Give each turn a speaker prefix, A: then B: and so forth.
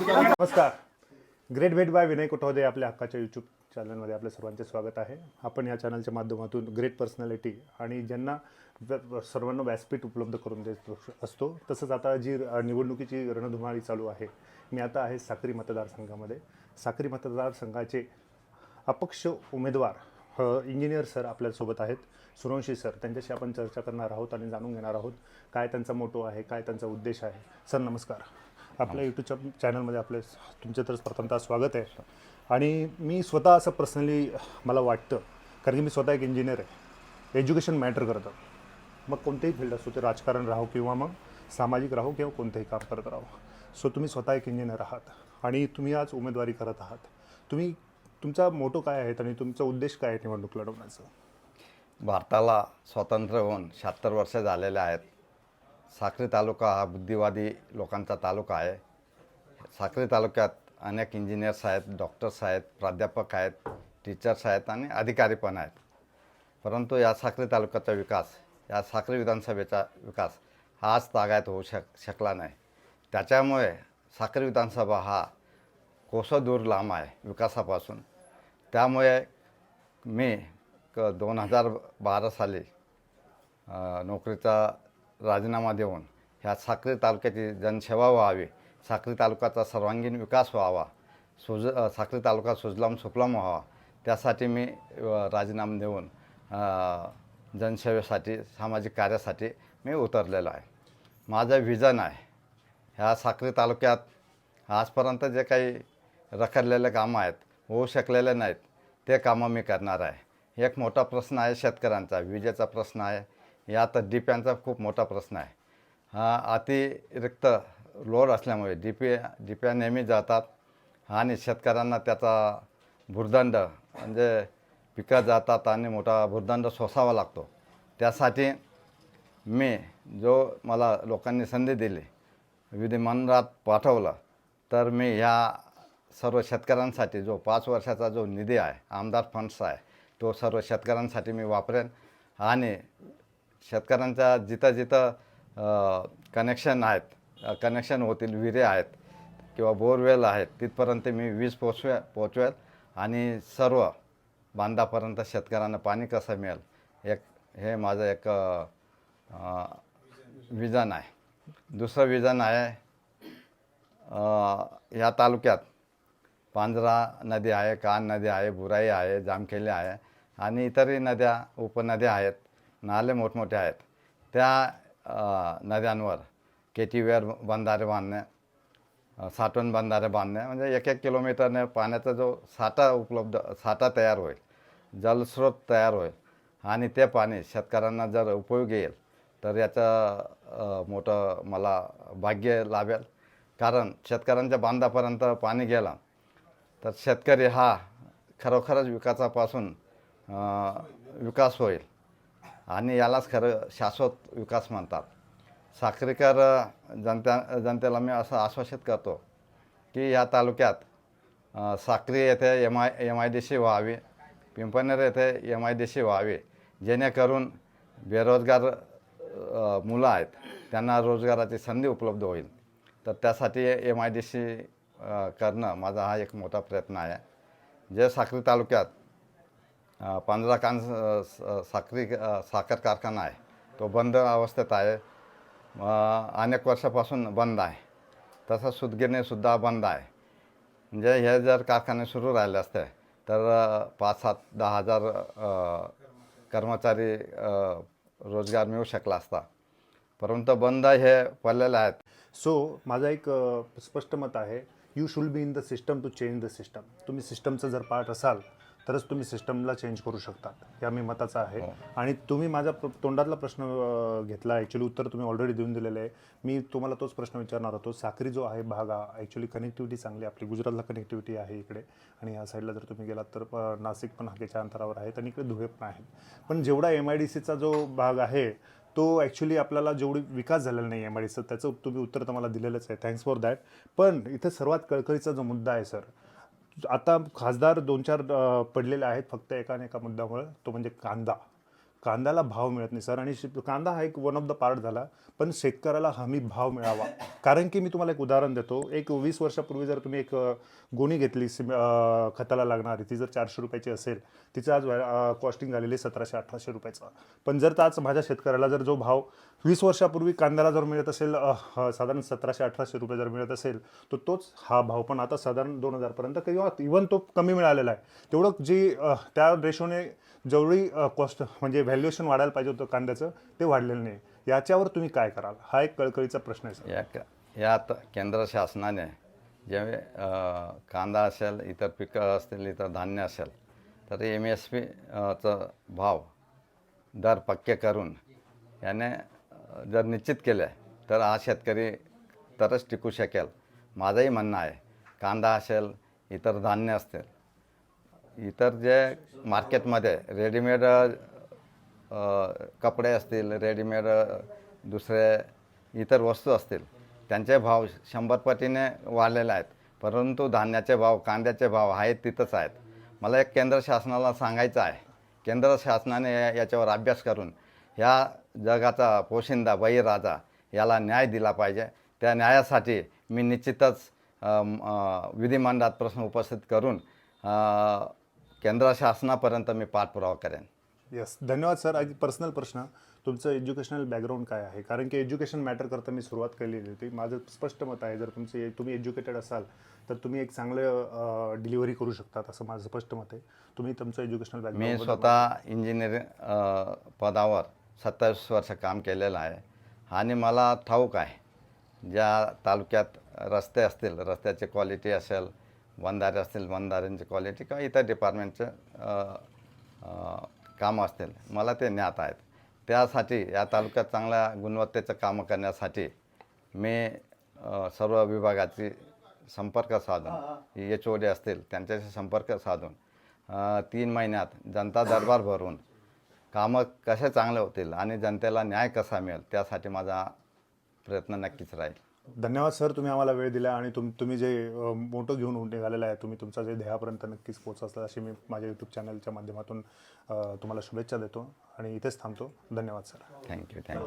A: नमस्कार. ग्रेट भेट बाय विनय कोठावदे आपल्या हक्काच्या यूट्यूब चॅनलमध्ये आपल्या सर्वांचे स्वागत आहे. आपण या चॅनलच्या माध्यमातून ग्रेट पर्सनॅलिटी आणि ज्यांना सर्वांना व्यासपीठ उपलब्ध करून देत असतो तसंच आता जी निवडणुकीची रणधुमाळी चालू आहे मी आता आहे साक्री मतदारसंघामध्ये साक्री मतदारसंघाचे अपक्ष उमेदवार इंजिनियर सर आपल्यासोबत आहेत. सुरवंशी सर त्यांच्याशी आपण चर्चा करणार आहोत आणि जाणून घेणार आहोत काय त्यांचा मोटो आहे काय त्यांचा उद्देश आहे. सर नमस्कार. आपल्या यूट्यूबच्या चॅनलमध्ये आपले तुमचे तर प्रथमतः स्वागत आहे. आणि मी स्वतः असं पर्सनली मला वाटतं कारण की मी स्वतः एक इंजिनियर आहे. एज्युकेशन मॅटर करतं. मग कोणतेही फील्ड असो ते राजकारण राहो किंवा मग सामाजिक राहो किंवा कोणतेही काम करत राहो. सो तुम्ही स्वतः एक इंजिनियर आहात आणि तुम्ही आज उमेदवारी करत आहात. तुम्ही तुमचा मोटो काय आहेत आणि तुमचा उद्देश काय आहे निवडणूक लढवण्याचा?
B: भारताला स्वातंत्र्य होऊन शहात्तर वर्ष झालेले आहेत. साखरे तालुका हा बुद्धिवादी लोकांचा तालुका आहे. साखरे तालुक्यात अनेक इंजिनियर्स आहेत डॉक्टर्स आहेत प्राध्यापक आहेत टीचर्स आहेत आणि अधिकारी पण आहेत. परंतु या साखरे तालुक्याचा विकास या साखरे विधानसभेचा विकास हा आज तागायत होऊ शक शकला नाही. त्याच्यामुळे साखरे विधानसभा हा कोसं दूर लांब आहे विकासापासून? त्यामुळे मी क दोन हजार बारा साली नोकरीचा राजीनामा देऊन ह्या साक्री तालुक्याची जनसेवा व्हावी साक्री तालुक्याचा सर्वांगीण विकास व्हावा सुज साक्री तालुका सुजलाम सुफलाम व्हावा त्यासाठी मी राजीनामा देऊन जनसेवेसाठी सामाजिक कार्यासाठी मी उतरलेलो आहे. माझं विजन आहे ह्या साक्री तालुक्यात आजपर्यंत जे काही रखडलेले कामं आहेत होऊ शकलेले नाहीत ते कामं मी करणार आहे. एक मोठा प्रश्न आहे शेतकऱ्यांचा विजेचा प्रश्न आहे. या यात डिप्यांचा खूप मोठा प्रश्न आहे. हा अतिरिक्त लोड असल्यामुळे डिपी डिप्या नेहमी जातात आणि शेतकऱ्यांना त्याचा भुर्दंड म्हणजे पिकं जातात आणि मोठा भुर्दंड सोसावा लागतो. त्यासाठी मी जो मला लोकांनी संधी दिली विधिमंडळात पाठवलं तर मी ह्या सर्व शेतकऱ्यांसाठी जो पाच वर्षाचा जो निधी आहे आमदार फंड्स आहे तो सर्व शेतकऱ्यांसाठी मी वापरेन आणि शेतकऱ्यांचा जिथं जिथं कनेक्शन आहेत कनेक्शन होतील विहिरे आहेत किंवा बोरवेल आहेत तिथपर्यंत मी वीज पोचवे पोचवेल आणि सर्व बांधापर्यंत शेतकऱ्यांना पाणी कसं मिळेल एक हे माझं एक विजन आहे. दुसरं विजन आहे या ह्या तालुक्यात पांजरा नदी आहे कान नदी आहे बुराई आहे जामखेली आहे आणि इतरही नद्या उपनद्या आहेत. नाले मोठमोठे आहेत. त्या नद्यांवर केटीवेअर बंधारे बांधणे साठवण बंधारे बांधणे म्हणजे एक एक किलोमीटरने पाण्याचा जो साठा उपलब्ध साठा तयार होईल जलस्रोत तयार होईल आणि ते पाणी शेतकऱ्यांना जर उपयोग येईल तर याचं मोठं मला भाग्य लाभेल. कारण शेतकऱ्यांच्या बांधापर्यंत पाणी गेलं तर शेतकरी हा खरोखरच विकासापासून विकास होईल. आणि यालाच खरं शाश्वत विकास म्हणतात. साखरेकर जनता जनतेला मी असं आश्वासित करतो की या तालुक्यात साखरी येथे M I M I D C व्हावी पिंपनेर येथे एम आय डी सी व्हावी जेणेकरून बेरोजगार मुलं आहेत त्यांना रोजगाराची संधी उपलब्ध होईल. तर त्यासाठी एम आय डी सी करणं माझा हा एक मोठा प्रयत्न आहे. जे साखरी तालुक्यात. पांढरा कान साखरी साखर कारखाना आहे. तो बंद अवस्थेत आहे. अनेक वर्षापासून बंद आहे. तसं सुदगिरणीसुद्धा बंद आहे. म्हणजे हे जर कारखाने सुरू राहिले असते तर पाच सात दहा हजार कर्मचारी रोजगार मिळू शकला असता. परंतु बंद हे पडलेले आहेत.
A: सो माझा एक स्पष्ट मत आहे. You should be in the system to change the system तुम्ही सिस्टमचं जर पार्ट असाल तरच तुम्ही सिस्टमला चेंज करू शकतात. या मी मताचा आहे. आणि तुम्ही माझा तोंडातला प्रश्न घेतला. ॲक्च्युली उत्तर तुम्ही ऑलरेडी देऊन दिलेलं आहे. मी तुम्हाला तोच प्रश्न विचारणार होतो. साक्री जो आहे भाग हा ॲक्च्युली कनेक्टिव्हिटी चांगली. आपली गुजरातला कनेक्टिव्हिटी आहे इकडे. आणि ह्या साईडला जर तुम्ही गेलात तर नाशिक पण हाकेच्या अंतरावर आहेत आणि इकडे धुळे पण आहेत. पण जेवढा एम आय डी सीचा जो भाग आहे तो ॲक्च्युली आपल्याला जेवढी विकास झालेला नाही एम आय डीचं त्याचं तुम्ही उत्तर तर मला दिलेलंच आहे. थँक्स फॉर दॅट पण इथं सर्वात कळकळीचा जो मुद्दा आहे सर आता खासदार दोन चार पडलेले आहेत फक्त एका आणि एका मुद्द्यामुळे. तो म्हणजे कांदा. कांद्याला भाव मिळत नाही सर. आणि कांदा हा एक वन ऑफ द पार्ट झाला. पण शेतकऱ्याला हमी भाव मिळावा. कारण की मी तुम्हाला एक उदाहरण देतो. एक वीस वर्षापूर्वी जर तुम्ही एक गोणी घेतली सिम खताला लागणारी ती जर चारशे रुपयाची असेल तिचं आज कॉस्टिंग झालेली सतराशे अठराशे रुपयाचा. पण जर आज माझ्या शेतकऱ्याला जर जो भाव वीस वर्षापूर्वी कांद्याला जर मिळत असेल साधारण सतराशे अठराशे रुपये जर मिळत असेल तर तोच हा भाव पण आता साधारण दोन हजारपर्यंत किंवा इवन तो कमी मिळालेला आहे. तेवढं जी त्या रेशोने जेवढी कॉस्ट म्हणजे व्हॅल्युएशन वाढायला पाहिजे होतं कांद्याचं ते वाढलेलं नाही. याच्यावर तुम्ही काय कराल? हा एक कळकळीचा प्रश्न आहे
B: या क- यात केंद्र शासनाने ज्यावे कांदा असेल इतर पिकं असतील इतर धान्य असेल तर एम एस पीचा भाव दर पक्के करून याने जर निश्चित केले तर हा शेतकरी तरच टिकू शकेल. माझंही म्हणणं आहे कांदा असेल इतर धान्य असतील. इतर जे मार्केटमध्ये रेडीमेड कपडे असतील रेडीमेड दुसरे इतर वस्तू असतील त्यांचे भाव शंभर पटीने वाढलेले आहेत. परंतु धान्याचे भाव कांद्याचे भाव आहेत तिथंच आहेत. मला एक केंद्र शासनाला सांगायचं आहे. केंद्र शासनाने याच्यावर अभ्यास करून ह्या जगाचा पोशिंदा बळीराजा याला न्याय दिला पाहिजे. त्या न्यायासाठी मी निश्चितच विधिमंडळात प्रश्न उपस्थित करून केंद्र शासनापर्यंत मी पाठपुरावा करेन.
A: येस धन्यवाद सर एक पर्सनल प्रश्न. तुमचं एज्युकेशनल बॅकग्राऊंड काय आहे? कारण की एज्युकेशन मॅटर करता मी सुरुवात केलेली होती. माझं स्पष्ट मत आहे जर तुमचे तुम्ही एज्युकेटेड असाल तर तुम्ही एक चांगलं डिलिव्हरी करू शकतात असं माझं स्पष्ट मत आहे. तुम्ही तुमचं एज्युकेशनल
B: मी
A: बॅकग्राऊंड
B: स्वतः इंजिनिअरिंग पदावर सत्तावीस वर्ष काम केलेलं आहे आणि मला ठाऊक आहे ज्या तालुक्यात रस्ते असतील रस्त्याची क्वालिटी असेल बंधारे असतील बंधाऱ्यांची क्वालिटी किंवा इतर डिपार्टमेंटचं कामं असतील मला ते ज्ञात आहेत. त्यासाठी या तालुक्यात चांगल्या गुणवत्तेचं कामं करण्यासाठी मी सर्व विभागाची संपर्क साधून एच ओ डी असतील त्यांच्याशी संपर्क साधून तीन महिन्यात जनता दरबार भरून कामं कसे चांगले होतील आणि जनतेला न्याय कसा मिळेल त्यासाठी माझा प्रयत्न नक्कीच राहील.
A: धन्यवाद सर तुम्ही आम्हाला वेळ दिला आणि तुम तुम्ही जे मोठं घेऊन निघालेलं आहे तुम्ही तुमचा जे ध्येयापर्यंत नक्कीच पोहोचला अशी मी माझ्या यूट्यूब चॅनलच्या माध्यमातून तुम्हाला शुभेच्छा देतो आणि इथेच थांबतो. धन्यवाद सर.
B: Thank you thank you